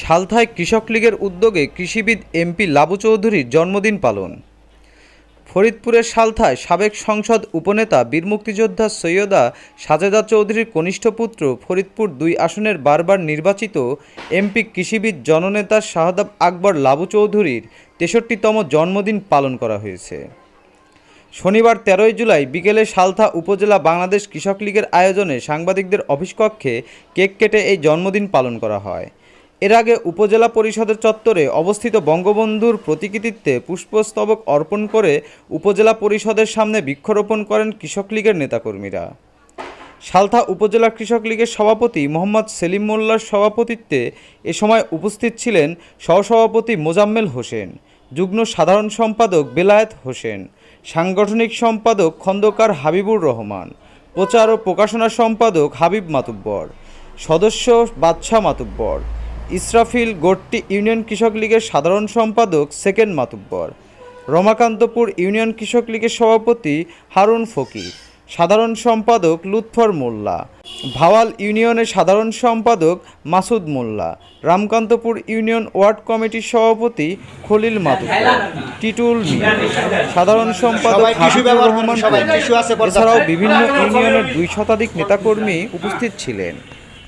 সালথায় কৃষক লীগের উদ্যোগে কৃষিবিদ এমপি লাবু চৌধুরীর জন্মদিন পালন। ফরিদপুরের সালথায় সাবেক সংসদ উপনেতা বীর মুক্তিযোদ্ধা সৈয়দা সাজেদা চৌধুরীর কনিষ্ঠ পুত্র ফরিদপুর দুই আসনের বারবার নির্বাচিত এমপি কৃষিবিদ জননেতা শাহাদাব আকবর লাবু চৌধুরীর তেষট্টিতম জন্মদিন পালন করা হয়েছে। শনিবার তেরোই জুলাই বিকেলে সালথা উপজেলা বাংলাদেশ কৃষক লীগের আয়োজনে সাংবাদিকদের অফিস কক্ষে কেক কেটে এই জন্মদিন পালন করা হয়। এর আগে উপজেলা পরিষদের চত্বরে অবস্থিত বঙ্গবন্ধুর প্রতিকৃতিত্বে পুষ্পস্তবক অর্পণ করে উপজেলা পরিষদের সামনে বৃক্ষরোপণ করেন কৃষক লীগের নেতাকর্মীরা। সালথা উপজেলা কৃষক লীগের সভাপতি মোহাম্মদ সেলিম মোল্লার সভাপতিত্বে এ সময় উপস্থিত ছিলেন সহসভাপতি মোজাম্মেল হোসেন, যুগ্ম সাধারণ সম্পাদক বেলায়েত হোসেন, সাংগঠনিক সম্পাদক খন্দকার হাবিবুর রহমান, প্রচার ও প্রকাশনা সম্পাদক হাবিব মাতুব্বর, সদস্য বাদশাহ মাতুব্বর ইসরাফিল গোট্টি ইউনিয়ন কৃষক লীগের সাধারণ সম্পাদক সেকেন্ড মাতুব্বর। রমাকান্তপুর ইউনিয়ন কৃষক লীগের সভাপতি হারুন ফকির। সাধারণ সম্পাদক লুৎফর মোল্লা। ভাওয়াল ইউনিয়নের সাধারণ সম্পাদক মাসুদ মোল্লা। রামকান্তপুর ইউনিয়ন ওয়ার্ড কমিটির সভাপতি খলিল মাতুব্বর। টিটুল মিয়া। সাধারণ সম্পাদক হাবিবুর রহমান। এছাড়াও বিভিন্ন ইউনিয়নের দুই শতাধিক নেতাকর্মী উপস্থিত ছিলেন।